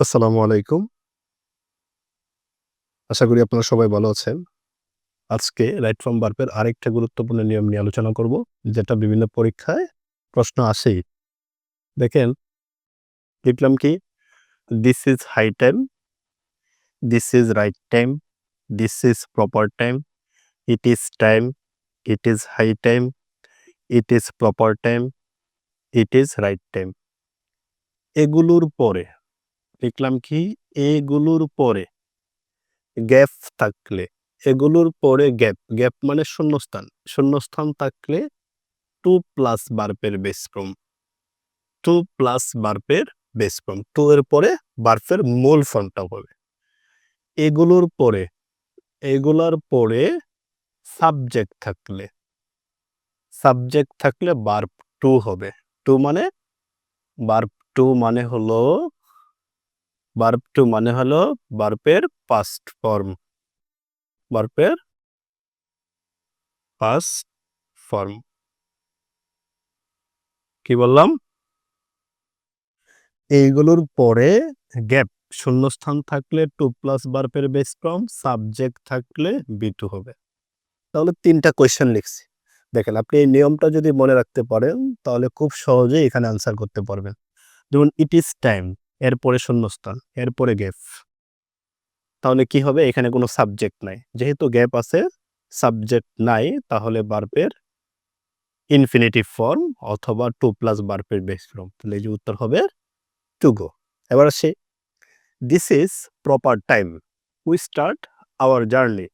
আসসালামু আলাইকুম। আশা করি আপনারা সবাই ভালো আছেন। আজকে রাইট ফ্রম ভার্বের আরেকটা গুরুত্বপূর্ণ নিয়ম নিয়ে আলোচনা করব, যেটা বিভিন্ন পরীক্ষায় প্রশ্ন আসেই। দেখেন লিখলাম কি? This is high time, this is right time, this is proper time, it is time, it is high time, it is proper time, it is right time. এগুলোর পরে লিখলাম কি? এগুলোর পরে গ্যাপ থাকলে এগুলোর পরে গ্যাপ, গ্যাপ মানে শূন্যস্থান। শূন্যস্থান থাকলে টু প্লাস ভার্বের বেস ফর্ম। টু প্লাস ভার্বের বেস ফর্ম। টু এর পরে ভার্বের মূল ফর্মটা হবে। এগুলোর পরে এগুলার পরে সাবজেক্ট থাকলে সাবজেক্ট থাকলে ভার্ব টু হবে। টু মানে ভার্ব টু মানে হলো ভার্ব টু মানে হলো বার্পের পাস্ট ফর্ম। বার্পের পাস্ট ফর্ম। কি বললাম? এইগুলোর পরে গ্যাপ শূন্যস্থান থাকলে টু প্লাস বার্পের বেস ফর্ম, সাবজেক্ট থাকলে বি টু হবে। তাহলে তিনটা কোয়েশ্চেন লিখছি। দেখেন আপনি এই নিয়মটা যদি মনে রাখতে পারেন তাহলে খুব সহজেই এখানে আনসার করতে পারবেন। যেমন ইট ইজ টাইম এরপরে শূন্যস্থান, এরপরে গ্যাপ। তাহলে কি হবে? এখানে কোনো সাবজেক্ট নাই। যেহেতু গ্যাপ আছে, সাবজেক্ট নাই তাহলে ভার্বের ইনফিনিটিভ ফর্ম অথবা টু প্লাস ভার্বের বেস ফর্ম। তাহলে এই যে উত্তর হবে টু গো। এবার আসি this is proper time we start our journey.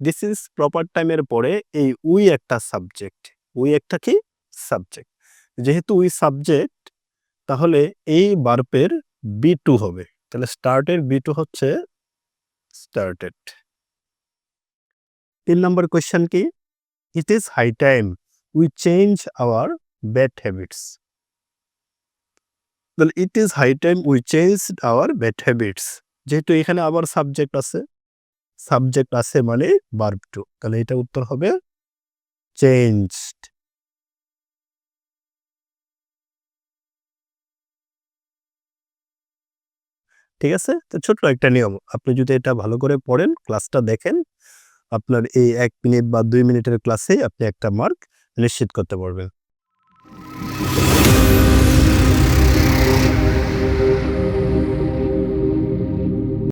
This is proper টাইমের পরে এই উই একটা সাবজেক্ট। উই একটা কি? সাবজেক্ট। যেহেতু উই সাবজেক্ট তাহলে এই ভার্বের বি টু হবে। তাহলে স্টার্টের বি টু হচ্ছে স্টার্টেড। তিন নম্বর কোয়েশ্চেন কি? It is high time we change our bad habits. তাহলে it is high time we change our bad habits. যেহেতু এখানে আবার সাবজেক্ট আছে, সাবজেক্ট আছে মানে বার্ব টু। তাহলে এটা উত্তর হবে চেঞ্জড। ঠিক আছে? তো ছোট্ট একটা নিয়ম, আপনি যদি এটা ভালো করে পড়েন, ক্লাসটা দেখেন, আপনার এই এক মিনিট বা দুই মিনিটের ক্লাসেই আপনি একটা মার্ক নিশ্চিত করতে পারবেন।